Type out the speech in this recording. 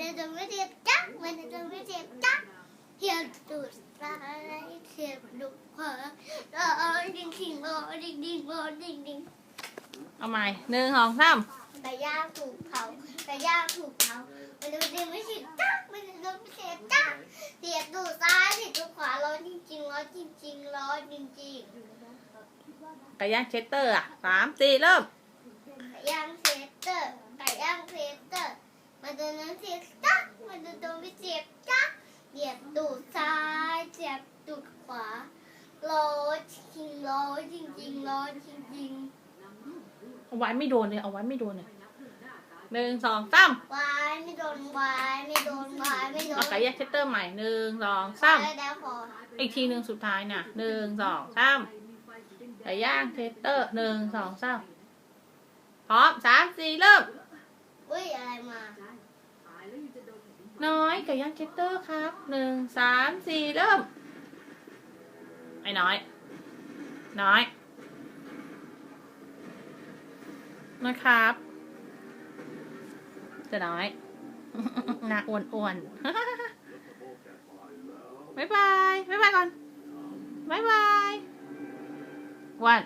จะโดนไม่เจ็บจักมันจะโดนไม่เจ็บจักเหี่ยวตูดซ้ายเสียบดุขวาเออดิ่งดิ่งรอดิ่งดิ่งรอดิ่งดิ่งเอาใหม่หนึ่งสองสามไก่ย่างถูกเผาไก่ย่างถูกเผามันจะโดนไม่เจ็บจักมันจะโดนไม่เจ็บจักเสียบตูดซ้ายเสียบตูดขวาร้อนจริงๆร้อนจริงๆร้อนจริงๆไก่ย่างเชสเตอร์อะสามสี่เริ่มไก่ย่างเฟสเตอร์ ไก่ย่างเฟสเตอร์ มันจะนั้นเสียบจักมันจะโดนไปเสียบจักเหยียบตูดซ้ายเสียบตูดขวาร้อนจริงร้อนจริงๆร้อนจริงเอาไว้ไม่โดนเลยเอาไว้ไม่โดนเลยหนึ่งสองสามๆวายไม่โดนวายไม่โดนวายไม่โดเอานไก่ย่างเชสเตอร์ใหม่หนึ่งสองสามวายแล้วพออีกทีหนึ่งสุดท้ายน่ะหนึ่งสองสามไก่ย่างเชสเตอร์หนึ่งสองสามพร้อมสามสี่เริ่มอุ้ยอะไร มา น้อยไก่ย่างเชสเตอร์ครับหนึ่งสามสี่เริ่ม ไอ้น้อย น้อยนะครับ จะน้อยหน้าอ้วนอ้วนๆบ๊ายบายบ๊ายบายก่อนบ๊ายบายวัน